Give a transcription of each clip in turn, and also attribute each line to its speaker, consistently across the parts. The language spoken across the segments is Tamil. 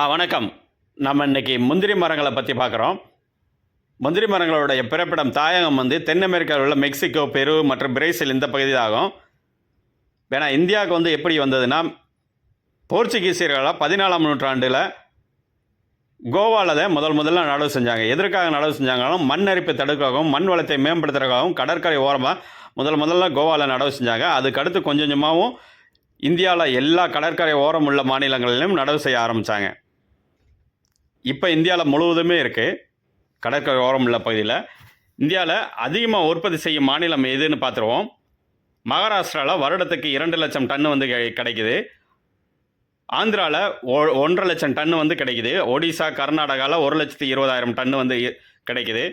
Speaker 1: ஆ வணக்கம். நம்ம இன்னைக்கு முந்திரி மரங்களை பற்றி பார்க்குறோம். முந்திரி மரங்களுடைய பிறப்பிடம் தாயகம் வந்து தென் அமெரிக்காவில் உள்ள மெக்சிகோ பெரு மற்றும் பிரேசில் இந்த பகுதி ஆகும் ஏன்னா இந்தியாவுக்கு வந்து எப்படி வந்ததுன்னா போர்ச்சுகீசியர்களால் பதினாலாம் நூற்றாண்டில் கோவாவில் தான் முதல் முதல்ல நடவு செஞ்சாங்க. எதற்காக நடவு செஞ்சாங்களும் மண் அரிப்பை தடுக்கவும் மண் வளத்தை மேம்படுத்துறதுக்காகவும் கடற்கரை ஓரமாக முதல் முதல்ல கோவாவில் நடவு செஞ்சாங்க. அதுக்கு அடுத்து கொஞ்சம் கொஞ்சமாகவும் இந்தியாவில் எல்லா கடற்கரை ஓரம் உள்ள மாநிலங்களிலும் நடவு செய்ய ஆரம்பித்தாங்க இப்போ இந்தியாவில் முழுவதுமே இருக்குது கடற்கரை ஓரம் உள்ள பகுதியில். இந்தியாவில் அதிகமாக உற்பத்தி செய்யும் மாநிலம் எதுன்னு பார்த்துருவோம் மகாராஷ்டிராவில் வருடத்துக்கு இரண்டு லட்சம் டன் வந்து கிடைக்குது. ஆந்திராவில் ஒ ஒன்றரை லட்சம் டன் வந்து கிடைக்குது. ஒடிசா கர்நாடகாவில் ஒரு லட்சத்து இருபதாயிரம் டன் வந்து இ- கிடைக்குது.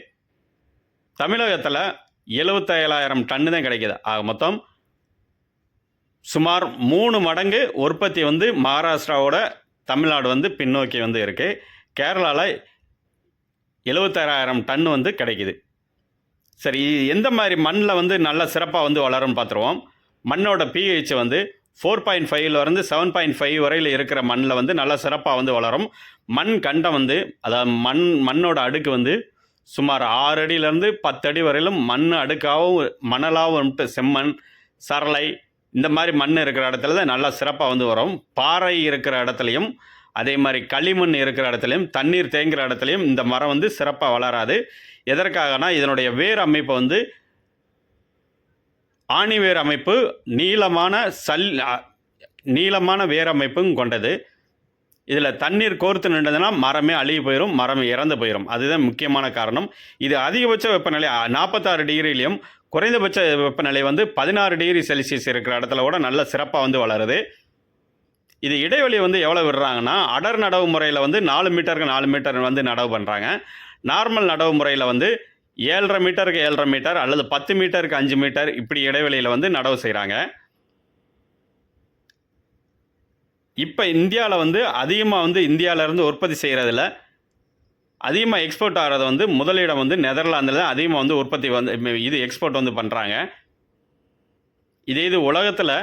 Speaker 1: தமிழகத்தில் எழுபத்தேழாயிரம் டன்னு தான் கிடைக்குது. ஆக மொத்தம் சுமார் மூணு மடங்கு உற்பத்தி வந்து மகாராஷ்டிராவோட தமிழ்நாடு வந்து பின்னோக்கி வந்து இருக்குது கேரளாவில் எழுபத்தாறாயிரம் டன் வந்து கிடைக்குது. சரி எந்த மாதிரி மண்ணில் வந்து நல்ல சிறப்பாக வந்து வளரும்னு பார்த்துருவோம் மண்ணோட பிஹெச் வந்து ஃபோர் பாயிண்ட் ஃபைவ்லேருந்து செவன் பாயிண்ட் ஃபைவ் வரையில் இருக்கிற மண்ணில் வந்து நல்ல சிறப்பாக வந்து வளரும். மண் கண்டம் வந்து அதாவது மண் மண்ணோட அடுக்கு வந்து சுமார் ஆறு அடியிலேருந்து பத்து அடி வரையிலும் மண் அடுக்காகவும் மணலாகவும் செம்மண் சரளை இந்த மாதிரி மண் இருக்கிற இடத்துல தான் நல்லா சிறப்பாக வந்து வரும். பாறை இருக்கிற இடத்துலையும் அதே மாதிரி களிமண் இருக்கிற இடத்துலையும் தண்ணீர் தேங்குகிற இடத்துலையும் இந்த மரம் வந்து சிறப்பாக வளராது. எதற்காகனா இதனுடைய வேர் அமைப்பு வந்து ஆணி வேர் அமைப்பு நீளமான சல் நீளமான வேர் அமைப்பும் கொண்டது. இதில் தண்ணீர் கோர்த்து நின்றதுன்னா மரமே அழுகி போயிடும் மரம் இறந்து போயிடும் அதுதான் முக்கியமான காரணம். இது அதிகபட்ச வெப்பநிலை நாற்பத்தாறு டிகிரிலையும் குறைந்தபட்ச வெப்பநிலை வந்து பதினாறு டிகிரி செல்சியஸ் இருக்கிற இடத்துல கூட நல்ல சிறப்பாக வந்து வளருது. இது இடைவெளி வந்து எவ்வளோ விடுறாங்கன்னா அடர் நடவு முறையில் வந்து நாலு மீட்டருக்கு நாலு மீட்டர் வந்து நடவு பண்ணுறாங்க நார்மல் நடவு முறையில் வந்து ஏழரை மீட்டருக்கு ஏழரை மீட்டர் அல்லது பத்து மீட்டருக்கு அஞ்சு மீட்டர் இப்படி இடைவெளியில் வந்து நடவு செய்கிறாங்க இப்போ இந்தியாவில் வந்து அதிகமாக வந்து இந்தியாவிலேருந்து உற்பத்தி செய்கிறதுல அதிகமாக எக்ஸ்போர்ட் ஆகிறது வந்து முதலிடம் வந்து நெதர்லாந்தில் தான் அதிகமாக வந்து உற்பத்தி வந்து இது எக்ஸ்போர்ட் வந்து பண்ணுறாங்க இதே இது உலகத்தில்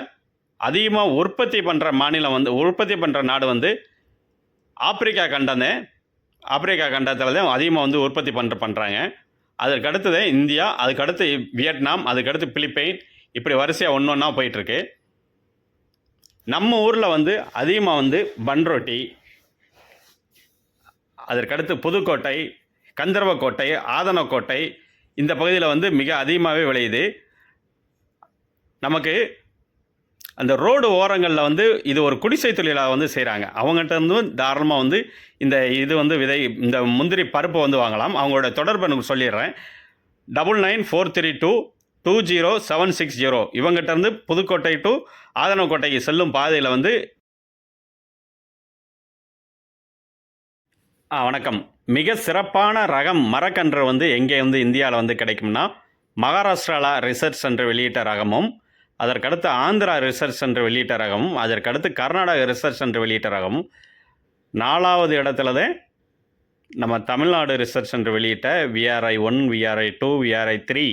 Speaker 1: அதிகமாக உற்பத்தி பண்ணுற மாநிலம் வந்து உற்பத்தி பண்ணுற நாடு வந்து ஆப்பிரிக்கா கண்டனே. ஆப்பிரிக்கா கண்டத்தில் தான் அதிகமாக வந்து உற்பத்தி பண்ணுற பண்ணுறாங்க அதற்கு அடுத்தது இந்தியா அதுக்கடுத்து வியட்நாம் அதுக்கடுத்து பிலிப்பைன். இப்படி வரிசையாக ஒன்று ஒன்றா போயிட்டுருக்கு. நம்ம ஊரில் வந்து அதிகமாக வந்து பன்ரொட்டி அதற்கடுத்து புதுக்கோட்டை கந்தர்வக்கோட்டை ஆதனக்கோட்டை இந்த பகுதியில் வந்து மிக அதிகமாகவே விளையுது. நமக்கு அந்த ரோடு ஓரங்களில் வந்து இது ஒரு குடிசை தொழிலாக வந்து செய்கிறாங்க அவங்ககிட்ட இருந்து தாராளமாக வந்து இந்த இது வந்து விதை இந்த முந்திரி பருப்பை வந்து வாங்கலாம். அவங்களோட தொடர்பு எனக்கு சொல்லிடுறேன். Double nine four three two two zero seven six zero. இவங்ககிட்டருந்து Pudukkottai to ஆதனக்கோட்டைக்கு செல்லும் பாதையில் வந்து ஆ வணக்கம். மிக சிறப்பான ரகம் மரக்கன்று வந்து எங்கே வந்து இந்தியாவில் வந்து கிடைக்கும்னா மகாராஷ்டிராவில் ரிசர்ச் சென்டர் வெளியிட்ட ரகமும் அதற்கடுத்து ஆந்திரா ரிசர்ச் சென்டர் வெளியிட்ட ரகமும் அதற்கடுத்து கர்நாடக ரிசர்ச் சென்டர் வெளியிட்ட ரகமும் நாலாவது இடத்துல தான் நம்ம தமிழ்நாடு ரிசர்ச் சென்டர் வெளியிட்ட VRI one VRI two VRI three